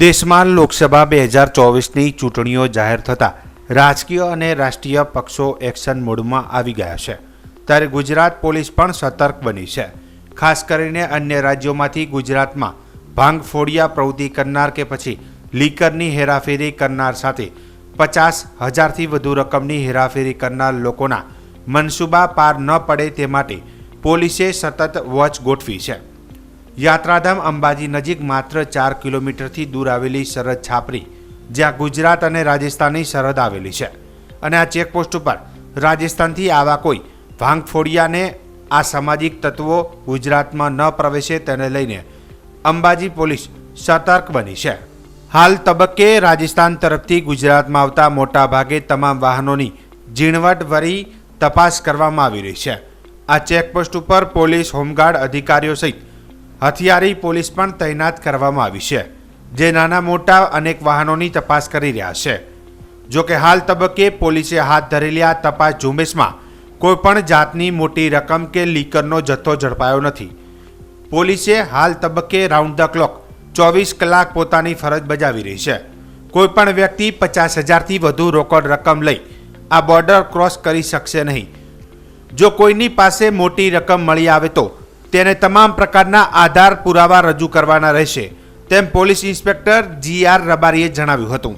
દેશમાં લોકસભા બે હજાર ચોવીસની ચૂંટણીઓ જાહેર થતાં રાજકીય અને રાષ્ટ્રીય પક્ષો એક્શન મોડમાં આવી ગયા છે. ત્યારે ગુજરાત પોલીસ પણ સતર્ક બની છે. ખાસ કરીને અન્ય રાજ્યોમાંથી ગુજરાતમાં ભાંગ ફોડિયા પ્રવૃત્તિ કરનાર કે પછી લીકરની હેરાફેરી કરનાર સાથે પચાસ હજારથી વધુ રકમની હેરાફેરી કરનાર લોકોના મનસૂબા પાર ન પડે તે માટે પોલીસે સતત વોચ ગોઠવી છે. યાત્રાધામ અંબાજી નજીક માત્ર ચાર કિલોમીટરથી દૂર આવેલી સરહદ છાપરી, જ્યાં ગુજરાત અને રાજસ્થાનની સરહદ આવેલી છે. અને આ ચેકપોસ્ટ ઉપર રાજસ્થાનથી આવા કોઈ ભાંગફોડિયાને આ સામાજિક તત્વો ગુજરાતમાં ન પ્રવેશે તેને લઈને અંબાજી પોલીસ સતર્ક બની છે. હાલ તબક્કે રાજસ્થાન તરફથી ગુજરાતમાં આવતા મોટાભાગે તમામ વાહનોની ઝીણવટભરી તપાસ કરવામાં આવી રહી છે. આ ચેકપોસ્ટ ઉપર પોલીસ, હોમગાર્ડ અધિકારીઓ સહિત હથિયારી પોલીસ પણ તૈનાત કરવામાં આવી છે, જે નાના મોટા અનેક વાહનોની તપાસ કરી રહ્યા છે. જો કે હાલ તબક્કે પોલીસે હાથ ધરેલી આ તપાસ ઝુંબેશમાં કોઈપણ જાતની મોટી રકમ કે લીકરનો જથ્થો ઝડપાયો નથી. પોલીસે હાલ તબક્કે રાઉન્ડ ધ ક્લોક ચોવીસ કલાક પોતાની ફરજ બજાવી રહી છે. કોઈપણ વ્યક્તિ પચાસ હજારથી વધુ રોકડ રકમ લઈ આ બોર્ડર ક્રોસ કરી શકશે નહીં. જો કોઈની પાસે મોટી રકમ મળી આવે તો તેને તમામ પ્રકારના આધાર પુરાવા રજૂ કરવાના રહેશે, તેમ પોલીસ ઇન્સ્પેક્ટર જી આર રબારીએ જણાવ્યું હતું.